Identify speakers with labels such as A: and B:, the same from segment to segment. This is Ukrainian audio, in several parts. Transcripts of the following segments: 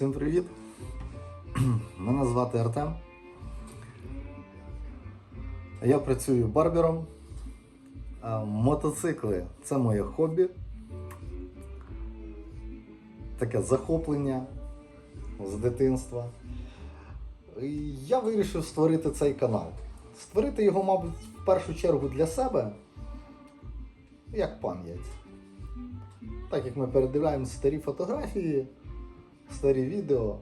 A: Всім привіт! Мене звати Артем. Я працюю барбером. Мотоцикли це моє хобі. Таке захоплення з дитинства. Я вирішив створити цей канал. Створити його, мабуть, в першу чергу для себе, як пам'ять. Так як ми передивляємо старі фотографії, старі відео,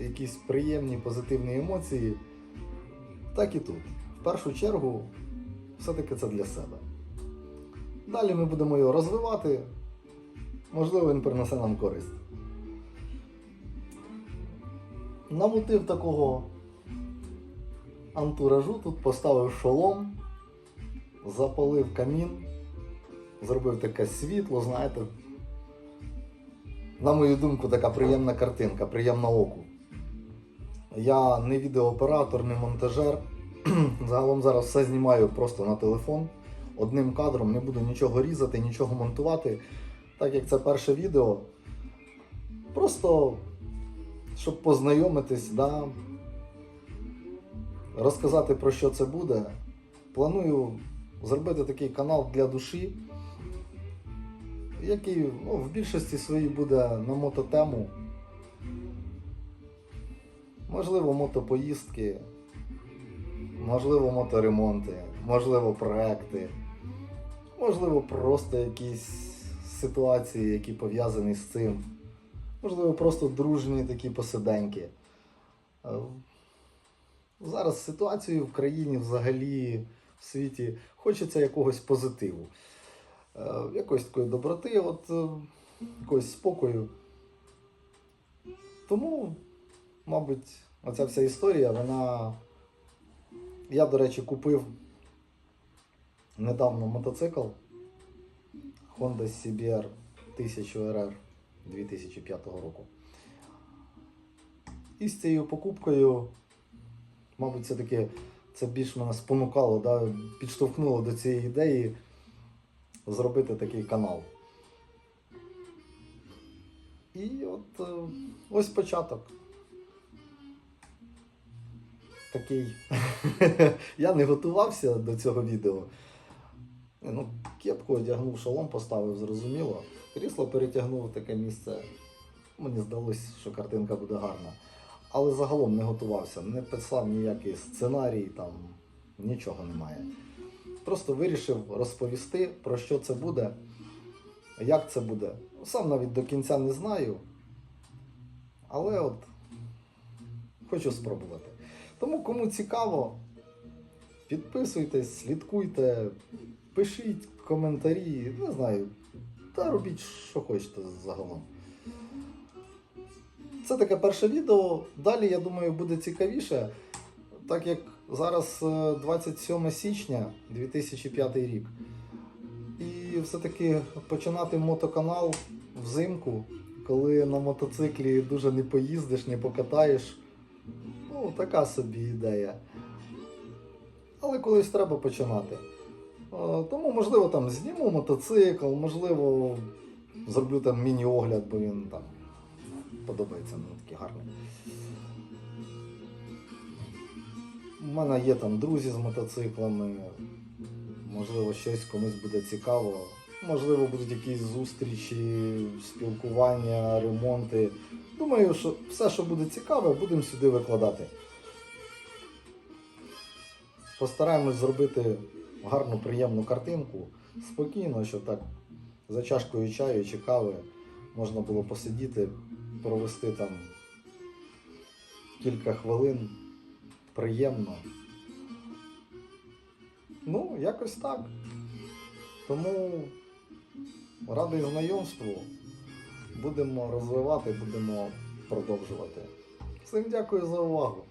A: якісь приємні позитивні емоції, так і тут. В першу чергу, все-таки це для себе. Далі ми будемо його розвивати, можливо, він принесе нам користь. На мотив такого антуражу тут поставив шолом, запалив камін, зробив таке світло, знаєте, на мою думку, така приємна картинка, приємна оку. Я не відеооператор, не монтажер. Загалом зараз все знімаю просто на телефон. Одним кадром не буду нічого різати, нічого монтувати. Так як це перше відео. Просто щоб познайомитись, да, розказати про що це буде. Планую зробити такий канал для душі який ну, в більшості своїй буде на мототему. Можливо, мотопоїздки, можливо, моторемонти, можливо, проекти, можливо, просто якісь ситуації, які пов'язані з цим. Можливо, просто дружні такі посиденьки. Е, Зараз ситуацію в країні взагалі в світі хочеться якогось позитиву якоїсь такої доброти, от, е, якогось спокою. Тому, мабуть, оця вся історія, вона. Я, до речі, купив недавно мотоцикл Honda CBR 1000 RR 2005 року. І з цією покупкою, мабуть, все-таки це більш мене спонукало, да, підштовхнуло до цієї ідеї зробити такий канал. І от е, ось початок. Такий. Я не готувався до цього відео. Ну, кепку одягнув, шолом поставив, зрозуміло. Крісло перетягнув таке місце. Мені здалося, що картинка буде гарна. Але загалом не готувався, не писав ніякий сценарій, там нічого немає. Просто вирішив розповісти, про що це буде, як це буде. Сам навіть до кінця не знаю. Але от хочу спробувати. Тому кому цікаво, підписуйтесь, слідкуйте, пишіть коментарі, не знаю, та робіть, що хочете загалом. Це таке перше відео. Далі, я думаю, буде цікавіше, так як зараз е, 27 січня 2005 рік. І все-таки починати мотоканал взимку, коли на мотоциклі дуже не поїздиш, не покатаєш. Ну, така собі ідея. Але колись треба починати. Е, Тому, можливо, там зніму мотоцикл, можливо, зроблю там міні-огляд, бо він там подобається мені такий гарний. Мене є там друзі з мотоциклами, можливо, щось комусь буде цікаво. Можливо, будуть якісь зустрічі, спілкування, ремонти. Думаю, що все, що буде цікаве, будемо сюди викладати. Постараємось зробити гарну, приємну картинку. Спокійно, щоб так за чашкою чаю чи кави можна було посидіти, провести там кілька хвилин приємно. Ну, якось так. Тому радий знайомству. Будемо розвивати, будемо продовжувати. Всім дякую за увагу.